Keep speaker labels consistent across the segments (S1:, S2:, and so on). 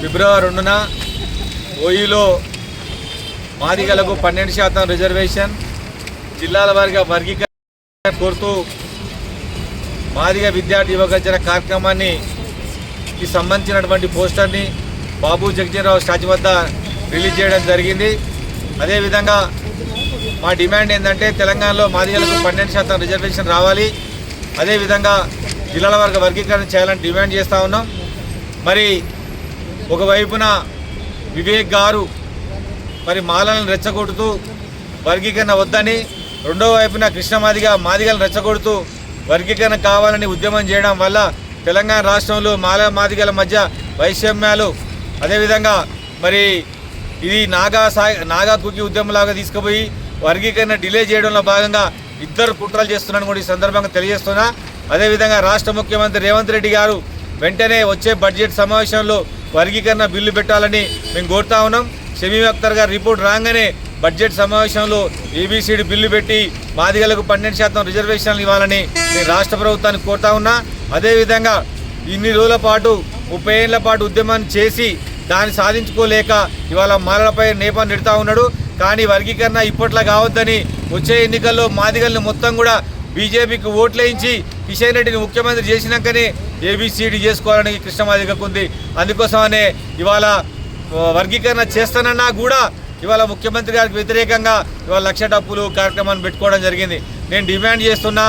S1: ఫిబ్రవరి రెండున ఓయిలో మాదిగలకు పన్నెండు శాతం రిజర్వేషన్ జిల్లాల వారిగా వర్గీకరణ కోరుతూ మాదిగ విద్యార్థి యువగర్జన కార్యక్రమాన్ని కి సంబంధించినటువంటి పోస్టర్ని బాబు జగజీవనరావు స్టాచ్యూ వద్ద రిలీజ్ చేయడం జరిగింది. అదేవిధంగా మా డిమాండ్ ఏంటంటే తెలంగాణలో మాదిగలకు పన్నెండు శాతం రిజర్వేషన్ రావాలి. అదేవిధంగా జిల్లాల వర్గ వర్గీకరణ చేయాలని డిమాండ్ చేస్తూ ఉన్నాం. మరి ఒకవైపున వివేక్ గారు మరి మాలలను రెచ్చగొడుతూ వర్గీకరణ వద్దని రెండో వైపున కృష్ణ మాదిగా మాదిగలను రెచ్చగొడుతూ వర్గీకరణ కావాలని ఉద్యమం చేయడం వల్ల తెలంగాణ రాష్ట్రంలో మాల మాదిగల మధ్య వైషమ్యాలు అదేవిధంగా మరి ఇది నాగా సాయి నాగా కుకి ఉద్యమంలాగా తీసుకుపోయి వర్గీకరణ డిలే చేయడంలో భాగంగా ఇద్దరు కుట్రలు చేస్తున్నారని కూడా ఈ సందర్భంగా తెలియజేస్తున్నా. అదేవిధంగా రాష్ట్ర ముఖ్యమంత్రి రేవంత్ రెడ్డి గారు వెంటనే వచ్చే బడ్జెట్ సమావేశంలో వర్గీకరణ బిల్లు పెట్టాలని మేము కోరుతా ఉన్నాం. షమీం అఖ్తర్ గారు రిపోర్ట్ రాగానే బడ్జెట్ సమావేశంలో ఏబీసీడీ బిల్లు పెట్టి మాదిగలకు పన్నెండు శాతం రిజర్వేషన్లు ఇవ్వాలని నేను రాష్ట్ర ప్రభుత్వాన్ని కోరుతా ఉన్నా. అదేవిధంగా ఇన్ని రోజుల పాటు ముప్పై ఏళ్ళ పాటు ఉద్యమాన్ని చేసి దాన్ని సాధించుకోలేక ఇవాళ మాలలపై నేపం నెడుతూ ఉన్నాడు. కానీ వర్గీకరణ ఇప్పట్లో కావద్దని వచ్చే ఎన్నికల్లో మాదిగల్ని మొత్తం కూడా బీజేపీకి ఓట్లేయించి కిషన్ రెడ్డిని ముఖ్యమంత్రి చేసినాకనే ఏబీసీడీ చేసుకోవాలని కృష్ణమాదిగకుంది. అందుకోసమనే ఇవాళ వర్గీకరణ చేస్తానన్నా కూడా ఇవాళ ముఖ్యమంత్రి గారికి వ్యతిరేకంగా ఇవాళ లక్ష డప్పులు కార్యక్రమాన్ని పెట్టుకోవడం జరిగింది. నేను డిమాండ్ చేస్తున్నా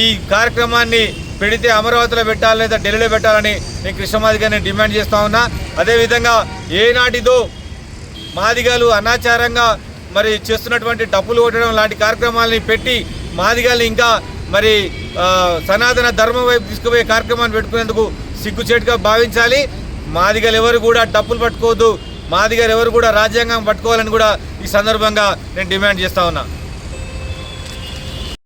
S1: ఈ కార్యక్రమాన్ని పెడితే అమరావతిలో పెట్టాలి లేదా ఢిల్లీలో పెట్టాలని నేను కృష్ణమాది గారిని డిమాండ్ చేస్తా ఉన్నా. అదేవిధంగా ఏనాటిదో మాదిగలు అనాచారంగా మరి చేస్తున్నటువంటి డప్పులు కొట్టడం లాంటి కార్యక్రమాలని పెట్టి మాదిగాలు ఇంకా మరి సనాతన ధర్మం వైపు తీసుకుపోయే కార్యక్రమాన్ని పెట్టుకునేందుకు సిగ్గుచేటుగా భావించాలి. మాదిగలు ఎవరు కూడా డప్పులు పట్టుకోవద్దు. మాదిగలు ఎవరు కూడా రాజ్యాంగం పట్టుకోవాలని కూడా ఈ సందర్భంగా నేను డిమాండ్ చేస్తా ఉన్నా.